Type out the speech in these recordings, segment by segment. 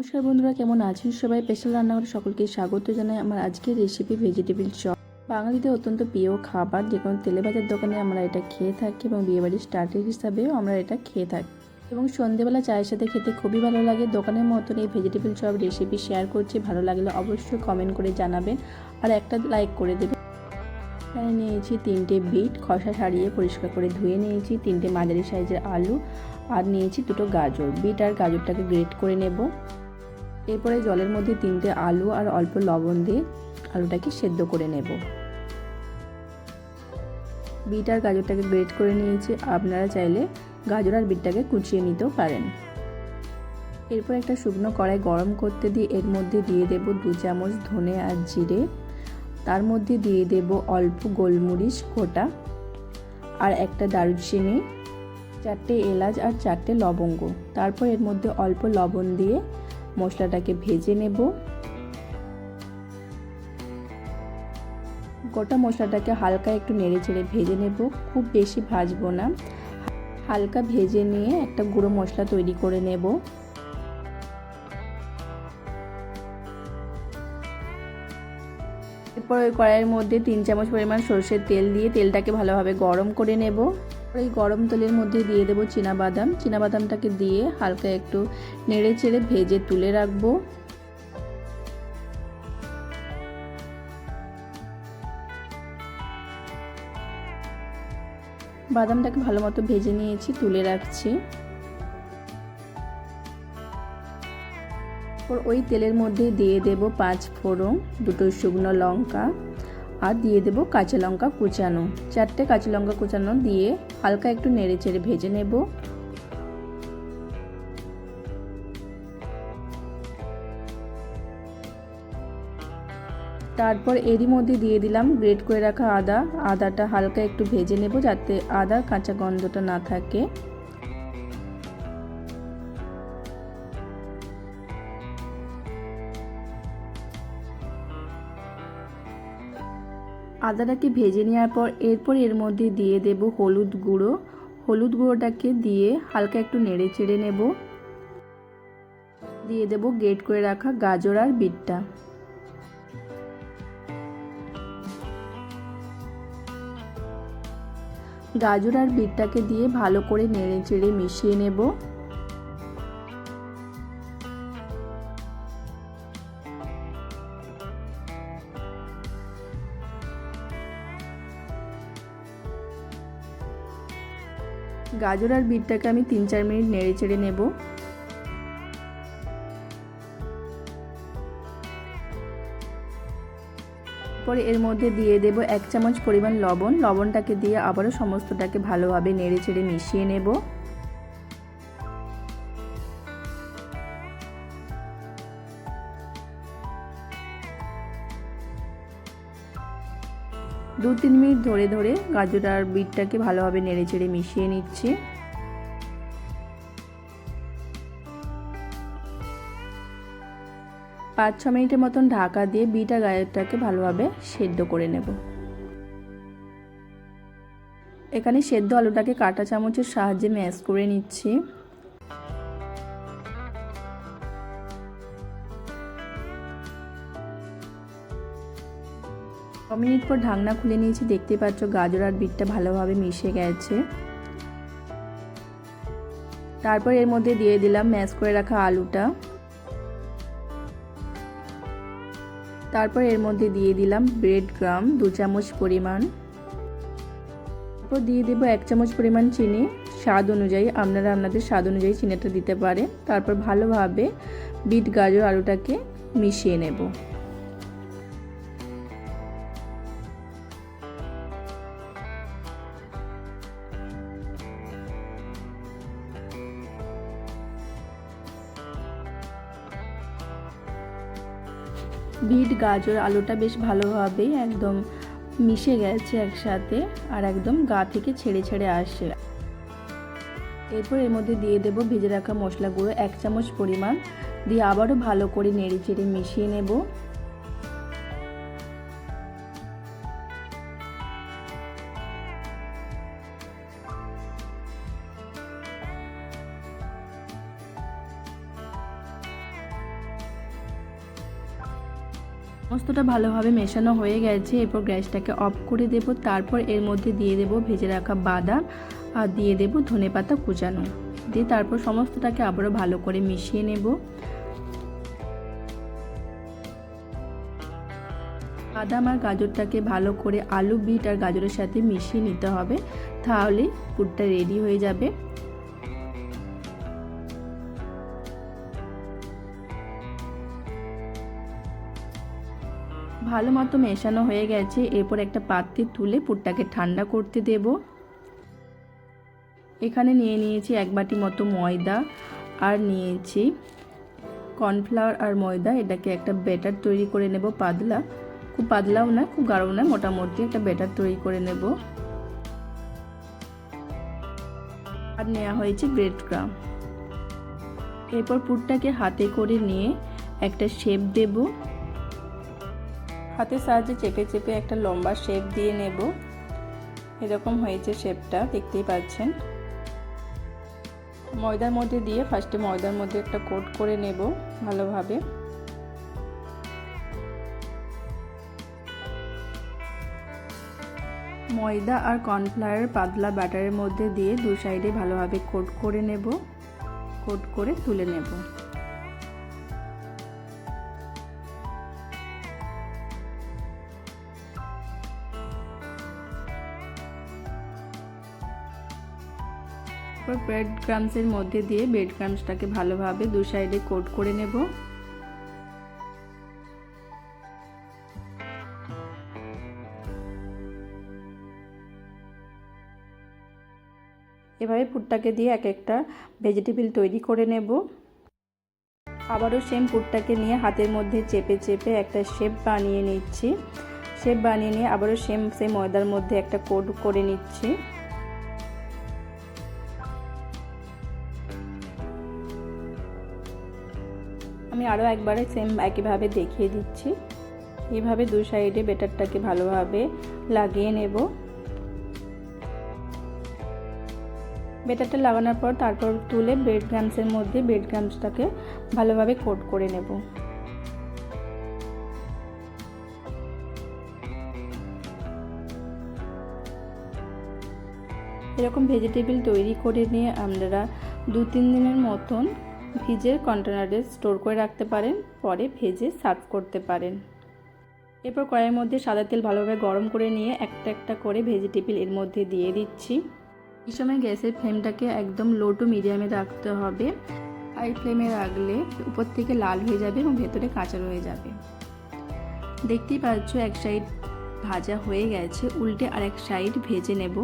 নমস্কার বন্ধুরা, কেমন আছেন সবাই? স্পেশাল রান্নাঘরে সকলকে স্বাগত জানাই আমার আজকের রেসিপি ভেজিটেবিল চপ বাঙালিদের অত্যন্ত প্রিয় খাবার, যে কোনো তেলে ভাজার দোকানে আমরা এটা খেয়ে থাকি এবং বিয়েবাড়ির স্টার্টার হিসাবেও আমরা এটা খেয়ে থাকি। এবং সন্ধেবেলা চায়ের সাথে খেতে খুবই ভালো লাগে। দোকানের মতন এই ভেজিটেবিল চপ রেসিপি শেয়ার করছি। ভালো লাগলে অবশ্যই কমেন্ট করে জানাবেন আর একটা লাইক করে দেবেন। এখানে নিয়েছি তিনটে বিট, খসা সারিয়ে পরিষ্কার করে ধুয়ে নিয়েছি, তিনটে মাঝারি সাইজের আলু, আর নিয়েছি দুটো গাজর। বিট আর গাজরটাকে গ্রেট করে নেব। এরপরে জলের মধ্যে তিনটে আলু আর অল্প লবণ দিয়ে আলুটাকে সেদ্ধ করে নেব। বিট আর গাজরটাকে গ্রেট করে নিয়েছি। আপনারা চাইলে গাজর আর বিটটাকে কুচিয়ে নিতেও পারেন। এরপর একটা শুকনো কড়াই গরম করতে দিয়ে এর মধ্যে দিয়ে দেব দু চামচ ধনে আর জিরে। তার মধ্যে দিয়ে দেব অল্প গোলমরিচ গোটা আর একটা দারুচিনি, চারটে এলাচ আর চারটে লবঙ্গ। তারপর এর মধ্যে অল্প লবণ দিয়ে মশলাটাকে ভেজে নেব। গোটা মশলাটাকে হালকা একটু নেড়ে চেড়ে ভেজে নেব। খুব বেশি ভাজবো না। হালকা ভেজে নিয়ে একটা গুঁড়ো মশলা তৈরি করে নেব। এরপর ওই কড়াইয়ের মধ্যে তিন চামচ পরিমাণ সর্ষের তেল দিয়ে তেলটাকে ভালোভাবে গরম করে নেব। এই গরম তেলের মধ্যে দিয়ে দেবো বাদাম বাদামটাকে দিয়ে হালকা একটু নেড়ে চেড়ে ভেজে তুলে রাখব। বাদামটাকে ভালো মতো ভেজে নিয়েছি, তুলে রাখছি। ওই তেলের মধ্যে দিয়ে দেব পাঁচ ফোড়ন, দুটো শুকনো লঙ্কা। আর দিয়ে দেব কাঁচা লঙ্কা কুচানো। চারটে কাঁচা লঙ্কা কুচানো দিয়ে হালকা একটু নেড়ে চেড়ে ভেজে নেব। তারপর এরই মধ্যে দিয়ে দিলাম গ্রেট করে রাখা আদা। আদাটা হালকা একটু ভেজে নেব যাতে আদার কাঁচা গন্ধটা না থাকে। আদাটাকে ভেজে নেওয়ার পর এরপর এর মধ্যে দিয়ে দেব হলুদ গুঁড়ো। হলুদ গুঁড়োটাকে দিয়ে হালকা একটু নেড়ে চেড়ে নেব। দিয়ে দেব গেট করে রাখা গাজর আর বিটটা। গাজর আর বিটটাকে দিয়ে ভালো করে নেড়ে চেড়ে মিশিয়ে নেব। গাজর আর বিটটাকে আমি তিন চার মিনিট নেড়ে চেড়ে নেব। পরে এর মধ্যে দিয়ে দেব এক চামচ পরিমাণ লবণ। লবণটাকে দিয়ে আবারও সমস্তটাকে ভালোভাবে নেড়ে চেড়ে মিশিয়ে নেব। দু তিন মিনিট ধরে ধরে গাজর আর বিটটাকে ভালোভাবে নেড়ে চেড়ে মিশিয়ে নিচ্ছি। পাঁচ ছ মিনিটের মতন ঢাকা দিয়ে বিট আর গাজরটাকে ভালোভাবে সেদ্ধ করে নেব। এখানে সেদ্ধ আলুটাকে কাটা চামচের সাহায্যে ম্যাশ করে নিচ্ছি। মিনিট পর ঢাকনা খুলে নিয়েছি, দেখতে পাচ্ছ গাজর আর বিটটা ভালোভাবে মিশে গেছে। তারপর এর মধ্যে দিয়ে দিলাম ম্যাশ করে রাখা আলুটা। তারপর এর মধ্যে দিয়ে দিলাম ব্রেড গ্রাম দু চামচ পরিমাণ। তারপর দিয়ে দেবো এক চামচ পরিমাণ চিনি। স্বাদ অনুযায়ী, আপনারা আপনাদের স্বাদ অনুযায়ী চিনিটা দিতে পারেন তারপর ভালোভাবে বিট গাজর আলুটাকে মিশিয়ে নেব। বিট, গাজর, আলুটা বেশ ভালোভাবে একদম মিশে গেছে একসাথে আর একদম গা থেকে ছেড়ে ছেড়ে আসে এরপর এর মধ্যে দিয়ে দেব ভেজে রাখা মশলাগুলো এক চামচ পরিমাণ। দিয়ে আবারও ভালো করে নেড়ে চেড়ে মিশিয়ে নেব। সমস্তটা ভালোভাবে মেশানো হয়ে গেছে। এরপর গ্যাসটাকে অফ করে দেব। তারপর এর মধ্যে দিয়ে দেব ভেজে রাখা বাদাম আর দিয়ে দেব ধনে পাতা কুচানো। দিয়ে তারপর সমস্তটাকে আবারও ভালো করে মিশিয়ে নেব। বাদাম আর গাজরটাকে ভালো করে আলু, বিট আর গাজরের সাথে মিশিয়ে নিতে হবে। তাহলে পুরটা রেডি হয়ে যাবে। ভালো মতো মেশানো হয়ে গেছে, এরপর একটা পাত্রে তুলে পুরটাকে ঠান্ডা করতে দেব। এখানে নিয়ে নিয়েছি এক বাটি মতো ময়দা আর নিয়েছি কর্নফ্লাওয়ার আর ময়দা। এটাকে একটা ব্যাটার তৈরি করে নেব পাতলা। খুব পাতলাও না, খুব গাঢ়ও না, মোটামুটি একটা ব্যাটার তৈরি করে নেব। আর নেওয়া হয়েছে ব্রেড ক্রাম এরপর পুরটাকে হাতে করে নিয়ে একটা শেপ দেব। হাতের সাহায্যে চেপে চেপে একটা লম্বা শেপ দিয়ে নেব। এরকম হয়েছে শেপটা দেখতেই পাচ্ছেন। ময়দার মধ্যে দিয়ে ফার্স্টে ময়দার মধ্যে একটা কোট করে নেব ভালোভাবে। ময়দা আর কর্নফ্লাওয়ার পাতলা ব্যাটারের মধ্যে দিয়ে দু সাইডে ভালোভাবে কোট করে নেব। কোট করে তুলে নেব। তারপর ব্রেড ক্রামসের মধ্যে দিয়ে ব্রেড ক্রামসটাকে ভালোভাবে দু সাইডে কোট করে নেব। এভাবে পুরটাকে দিয়ে এক একটা ভেজিটেবিল তৈরি করে নেব। আবারও সেম পুরটাকে নিয়ে হাতের মধ্যে চেপে চেপে একটা শেপ বানিয়ে নিচ্ছি। শেপ বানিয়ে নিয়ে আবারও সেম সেম ময়দার মধ্যে একটা কোট করে নিচ্ছি। আমি আরও একবারে সেম একইভাবে দেখিয়ে দিচ্ছি। এইভাবে দু সাইডে বেটারটাকে ভালোভাবে লাগিয়ে নেব। বেটারটা লাগানোর পর তারপর তুলে ব্রেড গ্রামসের মধ্যে ব্রেড গ্রামসটাকে ভালোভাবে কোট করে নেব। এরকম ভেজিটেবিল তৈরি করে নিয়ে আমরা দু তিন দিনের মতন ফ্রিজের কন্টেনারে স্টোর করে রাখতে পারেন, পরে ভেজে সার্ভ করতে পারেন। এরপর কড়াইয়ের মধ্যে সাদা তেল ভালোভাবে গরম করে নিয়ে একটা একটা করে ভেজিটেবিল এর মধ্যে দিয়ে দিচ্ছি। এই সময় গ্যাসের ফ্লেমটাকে একদম লো টু মিডিয়ামে রাখতে হবে। হাই ফ্লেমে রাখলে উপর থেকে লাল হয়ে যাবে এবং ভেতরে কাঁচা রয়ে যাবে। দেখতেই পাচ্ছ এক সাইড ভাজা হয়ে গেছে, উল্টে আর এক সাইড ভেজে নেব।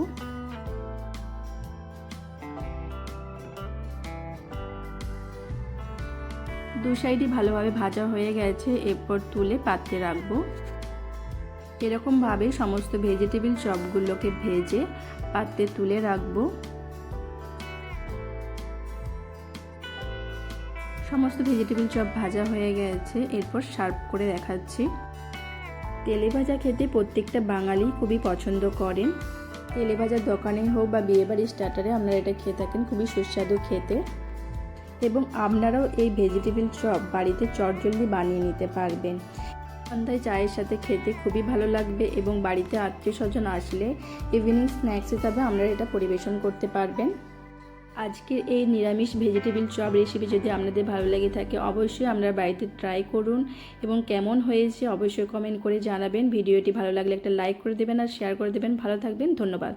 দু সাইডই ভালোভাবে ভাজা হয়ে গেছে, এরপর তুলে পাত্রে রাখব। এরকমভাবে সমস্ত ভেজিটেবিল চপগুলোকে ভেজে পাত্রে তুলে রাখব। সমস্ত ভেজিটেবিল চপ ভাজা হয়ে গেছে, এরপর সার্ভ করে দেখাচ্ছি। তেলে ভাজা খেতে প্রত্যেকটা বাঙালি খুবই পছন্দ করেন। তেলে ভাজার দোকানে হোক বা বিয়েবাড়ির স্টার্টারে আপনারা এটা খেয়ে থাকেন, খুবই সুস্বাদু খেতে। এবং আপনারাও এই ভেজিটেবিল চপ বাড়িতে চটজলদি বানিয়ে নিতে পারবেন। সন্ধ্যায় চায়ের সাথে খেতে খুবই ভালো লাগবে এবং বাড়িতে আত্মীয় স্বজন আসলে ইভিনিং স্ন্যাক্স হিসাবে আপনারা এটা পরিবেশন করতে পারবেন। আজকের এই নিরামিষ ভেজিটেবিল চপ রেসিপি যদি আপনাদের ভালো লেগে থাকে, অবশ্যই আপনারা বাড়িতে ট্রাই করুন এবং কেমন হয়েছে অবশ্যই কমেন্ট করে জানাবেন। ভিডিওটি ভালো লাগলে একটা লাইক করে দেবেন আর শেয়ার করে দেবেন। ভালো থাকবেন, ধন্যবাদ।